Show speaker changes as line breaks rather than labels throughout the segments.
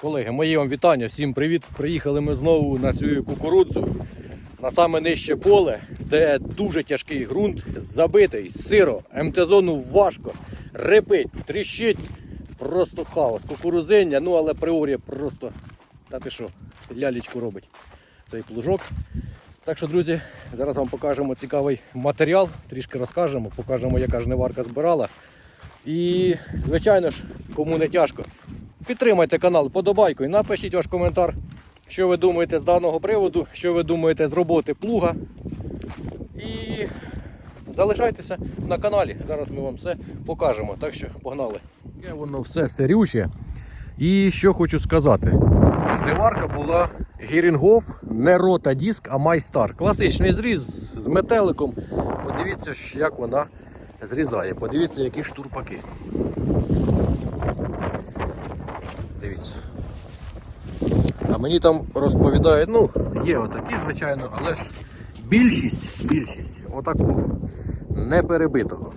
Колеги, мої вам вітання, всім привіт. Приїхали ми знову на цю кукурудзу, на саме нижче поле, де дуже тяжкий ґрунт, забитий, сиро, МТ-зону важко, репить, тріщить, просто хаос. Кукурузиння, ну але приорія просто, та ти що, лялечку робить цей плужок. Так що, друзі, зараз вам покажемо цікавий матеріал, трішки розкажемо, покажемо, яка жниварка збирала. І, звичайно ж, кому не тяжко, підтримайте канал подобайкою, напишіть ваш коментар, що ви думаєте з даного приводу, що ви думаєте з роботи плуга. І залишайтеся на каналі. Зараз ми вам все покажемо. Так що погнали. Яке воно все сирюче. І що хочу сказати. Жниварка була Гірінгоф, не рота диск, а майстар. Класичний зріз з метеликом. Подивіться, як вона зрізає. Подивіться, які штурпаки. Дивіться. А мені там розповідають, ну, є отакі, звичайно, але ж більшість, більшість отакого не перебитого.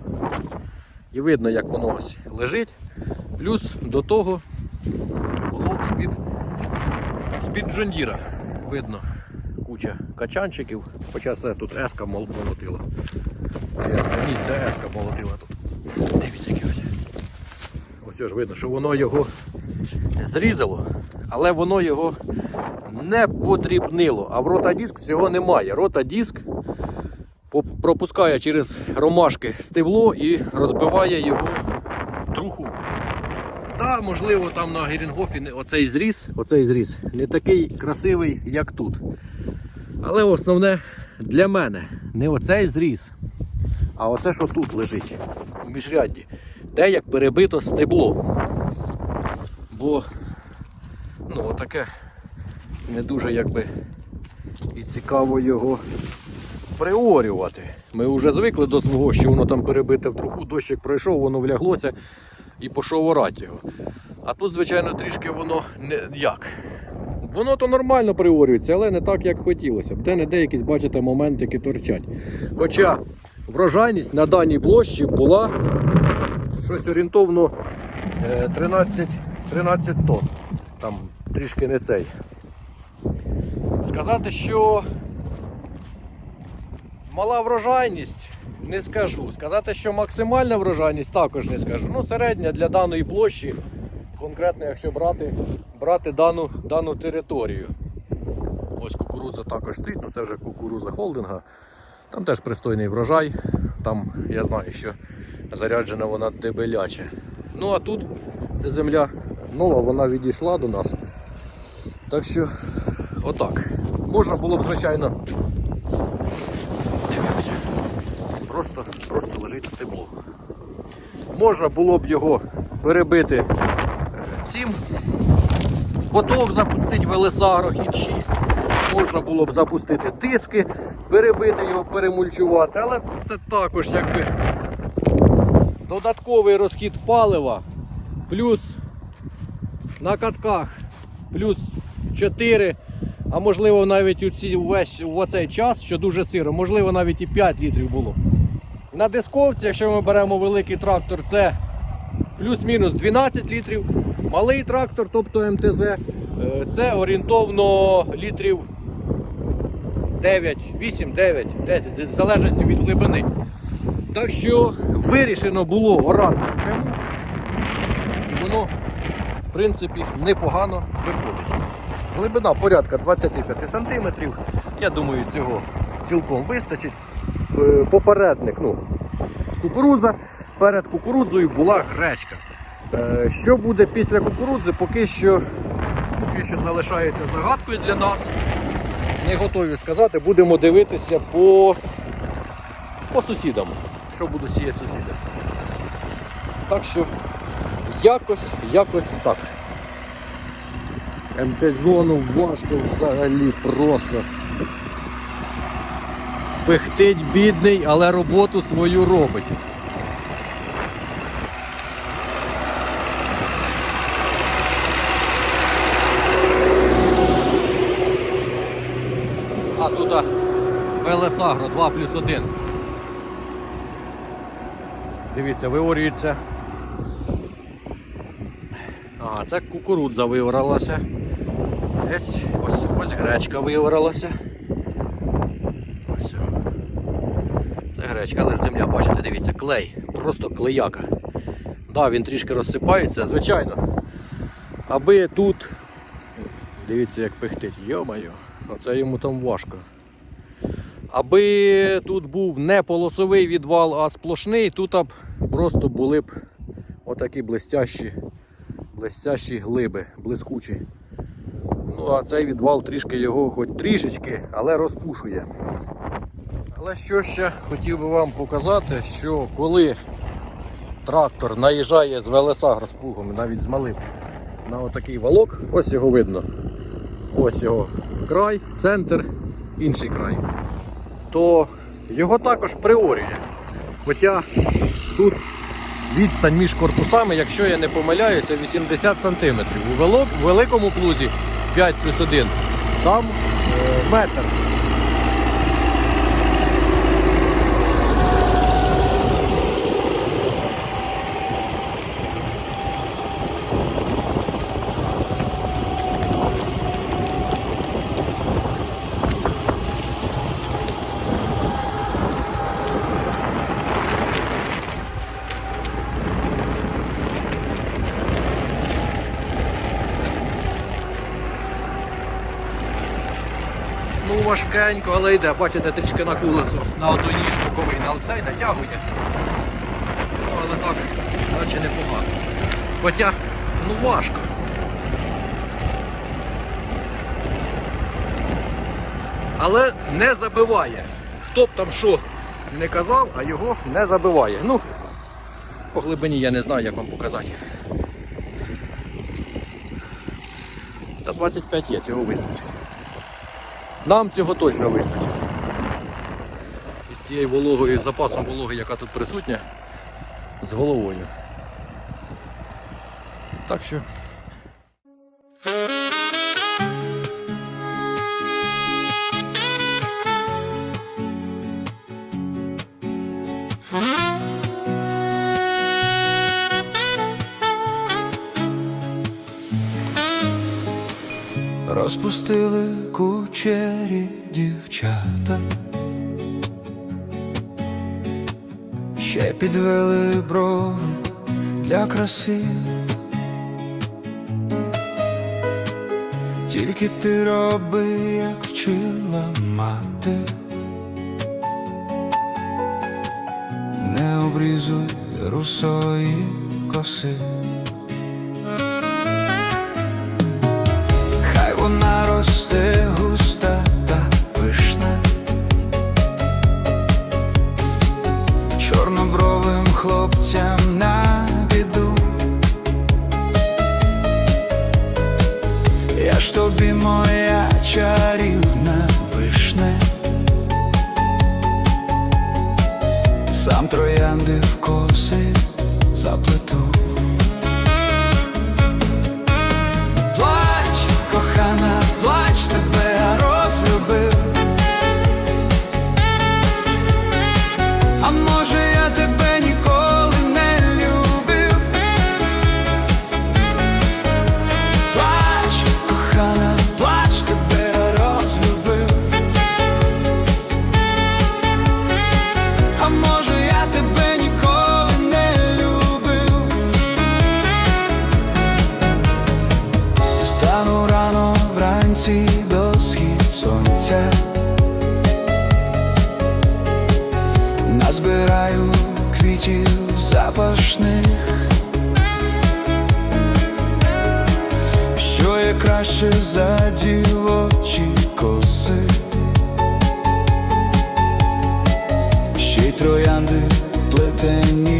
І видно, як воно ось лежить. Плюс до того блок з-під з-під Джондіра. Видно куча качанчиків, хоча це тут еска молотила. Чи еска? Ні, це еска молотила тут. Дивіться, які ось. Ось ж видно, що воно його зрізало, але воно його не подрібнило. А в ротадиск цього немає. Ротадиск пропускає через ромашки стебло і розбиває його в труху. Та, можливо, там на Герінгофі оцей зріз, оцей зріз не такий красивий, як тут. Але основне для мене не оцей зріз, а оце, що тут лежить у міжрядді, те, як перебито стебло. Бо ну, отаке не дуже якби і цікаво його приорювати. Ми вже звикли до свого, що воно там перебите в труху, дощик пройшов, воно вляглося і пішов орати його. А тут, звичайно, трішки воно не як. Воно то нормально приорюється, але не так, як хотілося б. Де не де якісь, бачите, моментики торчать. Хоча врожайність на даній площі була щось орієнтовно е, 13, 13 тонн. Там трішки не цей. Сказати, що мала врожайність, не скажу. Сказати, що максимальна врожайність також не скажу. Ну, середня для даної площі, конкретно, якщо брати, брати дану, дану територію. Ось кукурудза також стоїть, ну це вже кукурудза холдинга. Там теж пристойний врожай. Там я знаю, що заряджена вона дебеляче. Ну а тут це земля нова, вона відійшла до нас. Так що, отак. Можна було б, звичайно, дивимося. Просто, просто лежить стебло. Можна було б його перебити е, цим. Готов запустити Велесагро хід 6. Можна було б запустити диски, перебити його, перемульчувати, але це також якби додатковий розхід палива, плюс на катках, плюс 4, а можливо навіть у, ці, увесь, у оцей час, що дуже сиро, можливо навіть і 5 літрів було. На дисковці, якщо ми беремо великий трактор, це плюс-мінус 12 літрів. Малий трактор, тобто МТЗ, е, це орієнтовно літрів 9, 8, 9, 10, в залежності від глибини. Так що вирішено було орати напряму, і воно, в принципі, непогано виходить. Глибина порядка 25 см. Я думаю, цього цілком вистачить. Е, Попередник, ну, кукурудза. Перед кукурудзою була гречка. Е, Що буде після кукурудзи, поки що, поки що залишається загадкою для нас. Не готові сказати, будемо дивитися по, по сусідам, що будуть сіяти сусіди. Так що якось, якось так. МТ-зону важко взагалі просто. Пихтить бідний, але роботу свою робить. А тут Велесагро 2 плюс 1. Дивіться, виорюється. А це кукурудза виоралася. Десь ось, ось гречка виоралася. Ось. Це гречка, але земля, бачите, дивіться, клей. Просто клеяка. Да, він трішки розсипається, звичайно. Аби тут. Дивіться, як пихтить. Йо-моє, оце йому там важко. Аби тут був не полосовий відвал, а сплошний, тут б просто були б отакі блестящі, блестящі глиби, блискучі. Ну, а цей відвал трішки його хоч трішечки, але розпушує. Але що ще хотів би вам показати, що коли трактор наїжджає з велеса розпугом, навіть з малим, на отакий валок, ось його видно. Ось його край, центр, інший край. То його також приорює. Хоча відстань між корпусами, якщо я не помиляюся, 80 см. У великому плузі 5 плюс 1, там е, метр. Ну, важкенько, але йде. Бачите, трішки на кулесо. На одну ніж боковий, на оцей натягує. Ну, але так, наче непогано. Хоча, ну важко. Але не забиває. Хто б там що не казав, а його не забиває. Ну, по глибині я не знаю, як вам показати. Та 25 є, цього вистачить. Нам цього точно вистачить. Із цією вологою, з запасом вологи, яка тут присутня, з головою. Так що.
Розпустили кучері дівчата, ще підвели брови для краси. Тільки ти роби, як вчила мати, не обрізуй русої коси. Троянди в коси заплету. happening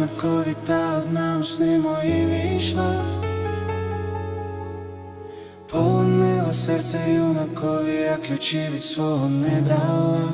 на та одна у сни мої війшла, полонила серце юнакові, а ключі від свого не дала.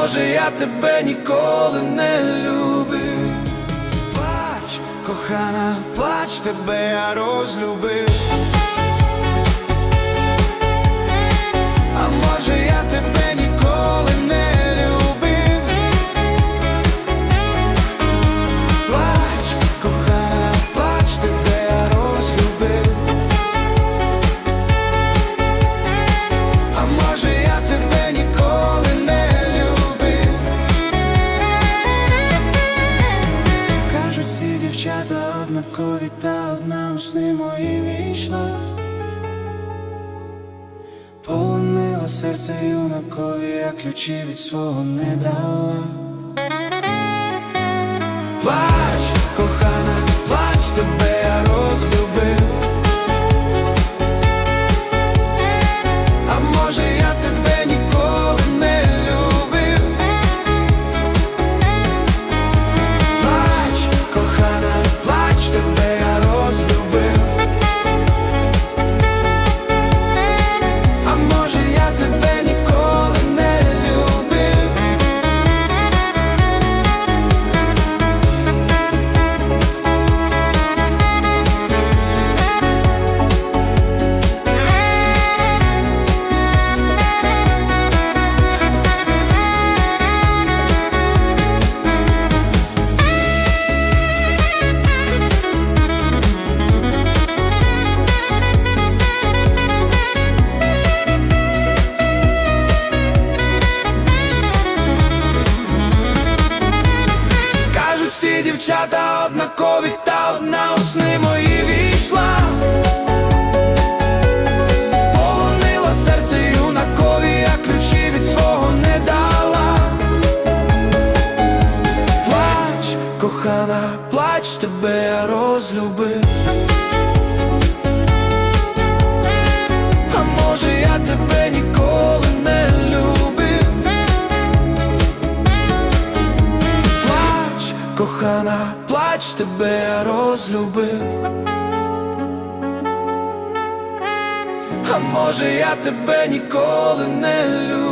Може, я тебе ніколи не любив, плач, кохана, плач тебе, я розлюбив. ключі від свого не дала. Може я тебе ніколи не любив.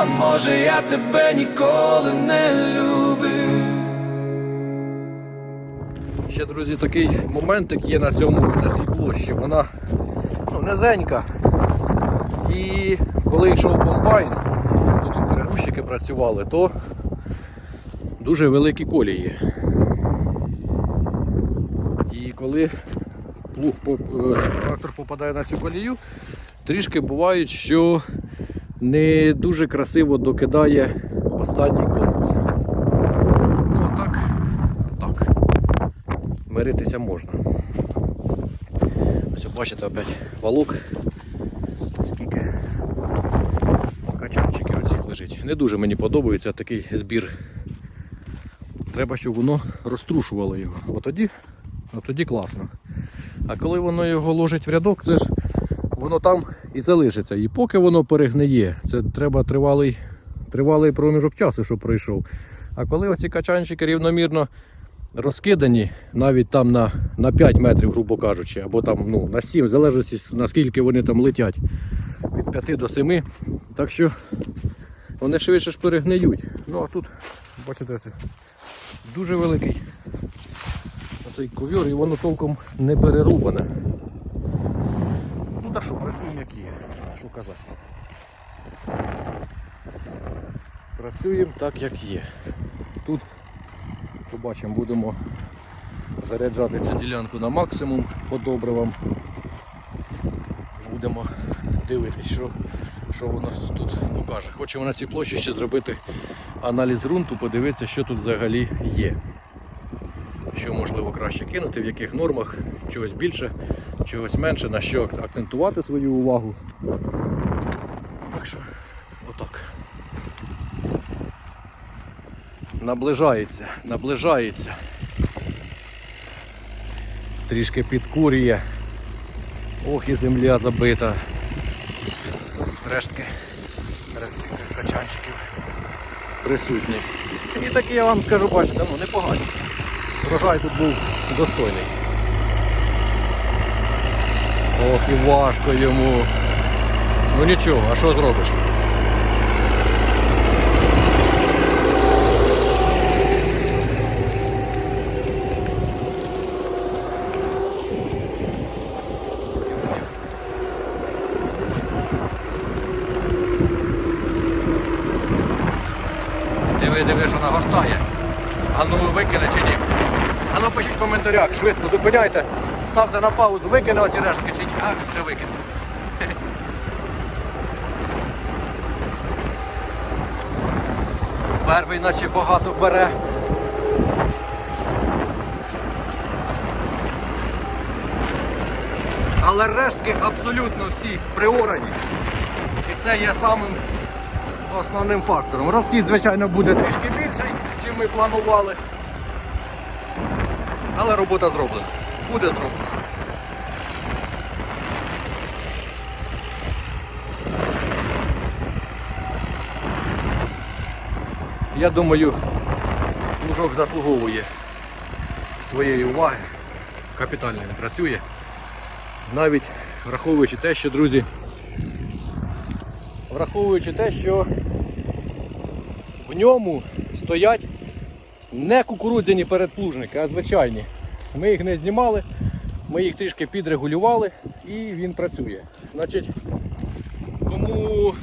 А може я тебе ніколи не любив.
Ще, друзі, такий моментик є на цьому на цій площі. Вона ну, низенька. І коли йшов комбайн, тут перегрузчики працювали, то дуже великі колії. І коли плуг трактор попадає на цю колію, трішки бувають, що не дуже красиво докидає останній корпус. Ну, так, так миритися можна. Ось бачите опять валок. Скільки качанчиків оцих лежить. Не дуже мені подобається такий збір. Треба, щоб воно розтрушувало його. От тоді, от тоді класно. А коли воно його ложить в рядок, це ж воно там і залишиться. І поки воно перегниє, це треба тривалий, тривалий проміжок часу, щоб пройшов. А коли оці качанчики рівномірно розкидані навіть там на, на 5 метрів, грубо кажучи, або там ну, на 7, в наскільки вони там летять від 5 до 7. Так що вони швидше ж перегниють. Ну а тут, бачите, це дуже великий оцей ковір і воно толком не перерубане. Ну та що, працюємо як є, що казати. Працюємо так, як є. Тут побачимо, будемо заряджати цю ділянку на максимум по добривам. Будемо дивитись, що, що воно тут покаже. Хочемо на цій площі ще зробити аналіз ґрунту, подивитися, що тут взагалі є. Що можливо краще кинути, в яких нормах, чогось більше, чогось менше, на що акцентувати свою увагу. Так що, отак. Наближається, наближається. Трішки підкурює. Ох і земля забита. Рештки, рештки качанчиків присутні. І такі я вам скажу, бачите, ну непогані. Врожай тут був достойний. Ох і важко йому. Ну нічого, а що зробиш? Диви, диви, що нагортає. А ну викине чи ні? А ну пишіть в коментарях, швидко зупиняйте, ставте на паузу, викине оці рештки чи ні. А, вже викине. Перший наче багато бере. Але рештки абсолютно всі приорані. І це є самим основним фактором. Розхід, звичайно, буде трішки більший, ніж ми планували. Але робота зроблена. Буде зроблена. Я думаю, плужок заслуговує своєї уваги. Капітально він працює. Навіть враховуючи те, що, друзі, враховуючи те, що в ньому стоять не кукурудзяні передплужники, а звичайні. Ми їх не знімали, ми їх трішки підрегулювали і він працює. Значить, кому.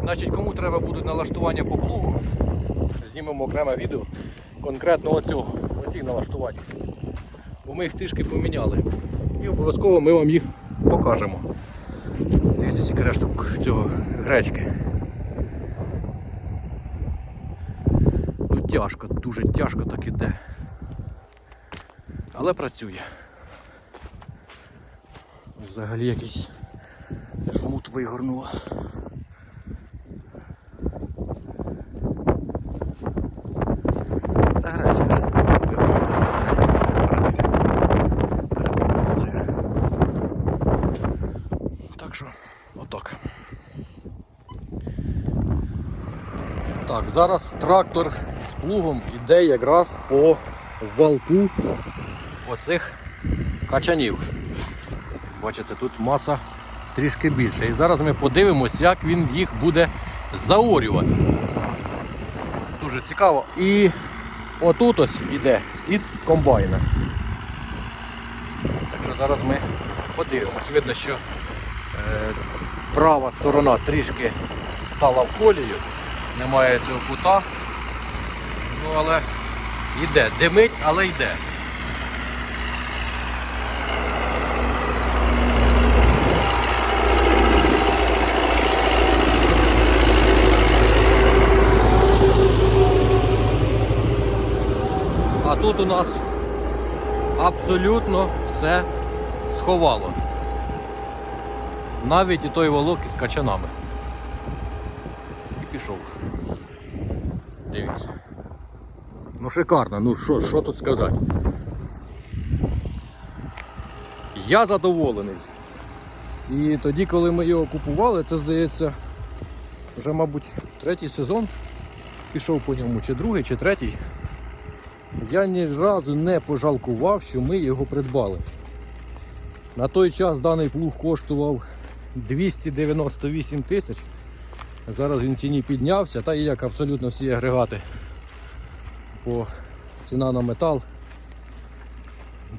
Значить, кому треба будуть налаштування по плугу, знімемо окреме відео конкретно оцього, оці налаштування. Бо ми їх трішки поміняли. І обов'язково ми вам їх покажемо. Дивіться, скільки решток цього гречки. Тяжко, дуже тяжко так іде. Але працює. Взагалі якийсь хмут вигорнуло. Та гречка. Ви пам'ятаєте, що гречка перепитує. Так що, отак. Так, зараз трактор плугом іде якраз по валку оцих качанів. Бачите, тут маса трішки більше. І зараз ми подивимось, як він їх буде заорювати. Дуже цікаво. І отут ось іде слід комбайна. Так що зараз ми подивимось. Видно, що е, права сторона трішки стала в колію, немає цього кута. Ну але йде, димить, але йде. А тут у нас абсолютно все сховало. Навіть і той волок із качанами. І пішов. Дивіться. Ну шикарно, ну що, тут сказати? Я задоволений. І тоді, коли ми його купували, це здається, вже, мабуть, третій сезон пішов по ньому, чи другий, чи третій. Я ні разу не пожалкував, що ми його придбали. На той час даний плуг коштував 298 тисяч. Зараз він ціні піднявся, та і як абсолютно всі агрегати. Бо ціна на метал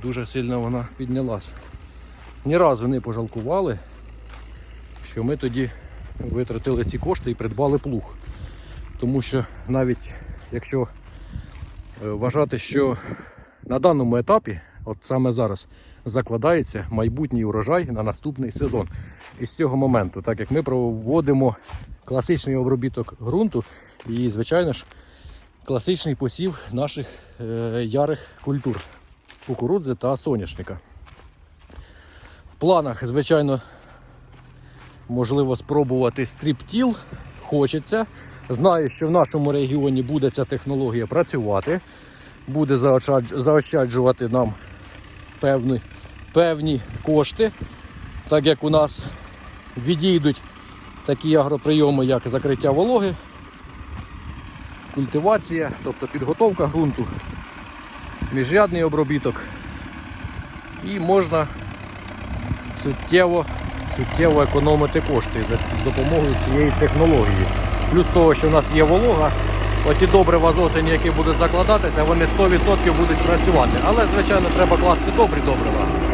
дуже сильно вона піднялась. Ні разу не пожалкували, що ми тоді витратили ці кошти і придбали плуг. Тому що навіть якщо Е, вважати, що на даному етапі, от саме зараз, закладається майбутній урожай на наступний сезон. І з цього моменту, так як ми проводимо класичний обробіток ґрунту і, звичайно ж, класичний посів наших е, ярих культур кукурудзи та соняшника. В планах, звичайно, можливо спробувати стріптіл. Хочеться. Знаю, що в нашому регіоні буде ця технологія працювати, буде заощаджувати нам певні, певні кошти, так як у нас відійдуть такі агроприйоми, як закриття вологи, культивація, тобто підготовка ґрунту, міжрядний обробіток. І можна суттєво, суттєво економити кошти за допомогою цієї технології. Плюс того, що в нас є волога, оті добрива з осені, які будуть закладатися, вони 100% будуть працювати. Але, звичайно, треба класти добрі добрива.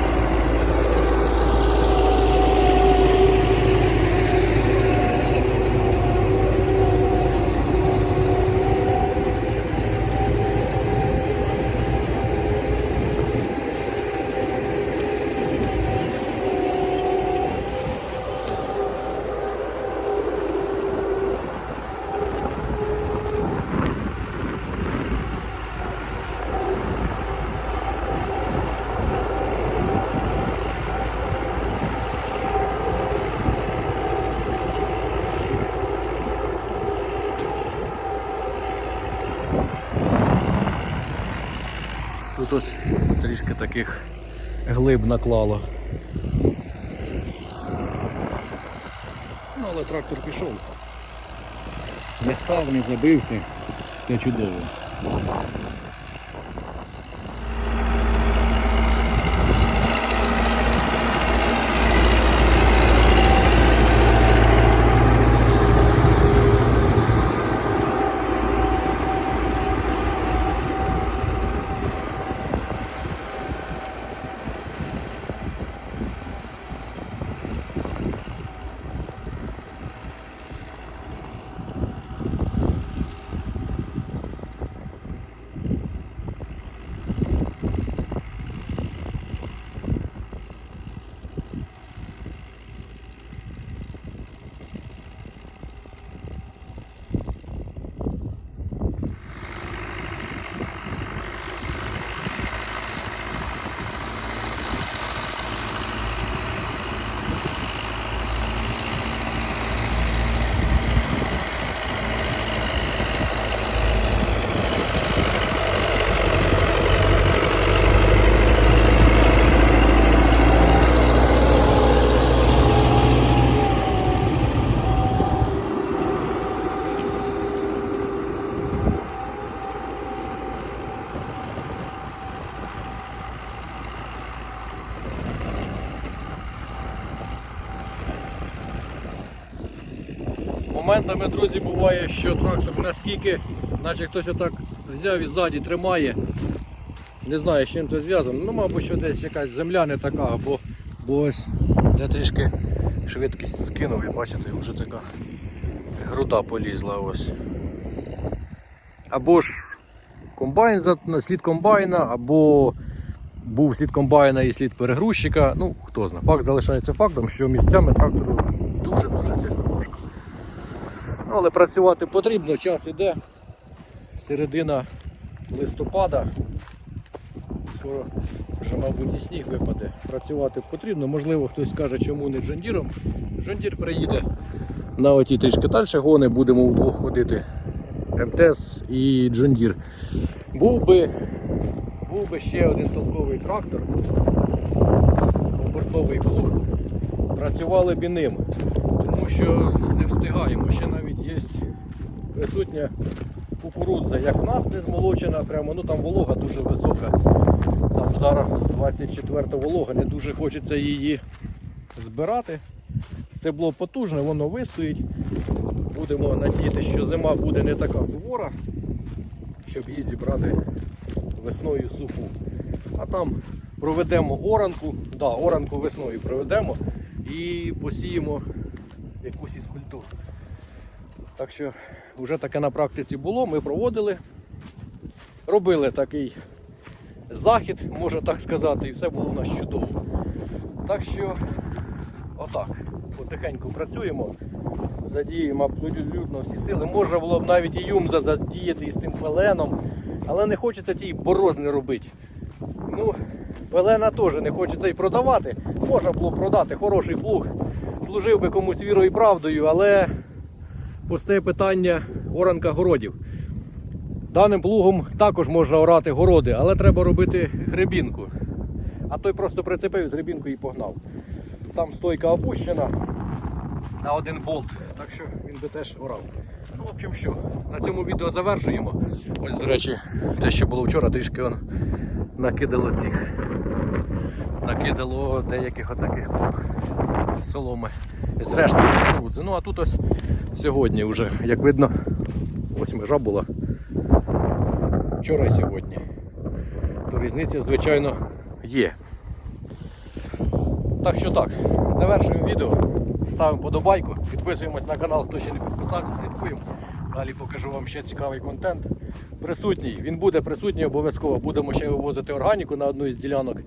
Тут ось трішки таких глиб наклало. Ну, але трактор пішов.
не став, не забився. Це чудово.
Моментами, друзі, буває, що трактор наскільки, наче хтось отак взяв і ззаді тримає. Не знаю, з чим це зв'язано. Ну, мабуть, що десь якась земля не така, або бо ось я трішки швидкість скинув і бачите, вже така груда полізла ось. Або ж комбайн слід комбайна, або був слід комбайна і слід перегрузчика. Ну, хто знає. Факт залишається фактом, що місцями трактору дуже-дуже сильно. Ну, але працювати потрібно, час іде. Середина листопада. Скоро вже, мабуть, і сніг випаде. Працювати потрібно. Можливо, хтось скаже, чому не Джондіром. Джондір приїде на оті трішки далі гони, будемо вдвох ходити. МТС і Джондір. Був би, був би ще один толковий трактор, обертовий плуг, працювали б і ним тому що не встигаємо. Ще навіть є присутня кукурудза, як нас не змолочена, прямо ну там волога дуже висока. Там зараз 24 волога, не дуже хочеться її збирати. Стебло потужне, воно вистоїть. Будемо надіятися, що зима буде не така сувора, щоб її зібрати весною суху. А там проведемо оранку, да, оранку весною проведемо і посіємо якусь із культур. Так що вже таке на практиці було, ми проводили, робили такий захід, можна так сказати, і все було у нас чудово. Так що, отак, потихеньку працюємо, задіємо абсолютно всі сили. Можна було б навіть і юмза задіяти із тим пеленом, але не хочеться тієї борозни робити. Ну, пелена теж не хочеться і продавати. Можна було продати хороший плуг, служив би комусь вірою і правдою, але постає питання оранка городів. Даним плугом також можна орати городи, але треба робити гребінку. А той просто прицепив з гребінкою і погнав. Там стойка опущена на один болт, так що він би теж орав. Ну, в общем, що, на цьому відео завершуємо. Ось, до речі, те, що було вчора, трішки он накидало цих. Накидало деяких отаких кук з соломи. З решти. Ну а тут ось сьогодні вже, як видно, ось межа була. Вчора і сьогодні. То різниця, звичайно, є. Так що так, завершуємо відео, ставимо подобайку, підписуємось на канал, хто ще не підписався, слідкуємо. Далі покажу вам ще цікавий контент. Присутній, він буде присутній обов'язково. Будемо ще вивозити органіку на одну із ділянок,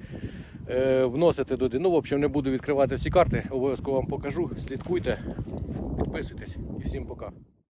вносити туди. Ну, в общем, не буду відкривати всі карти, обов'язково вам покажу. Слідкуйте, підписуйтесь і всім пока.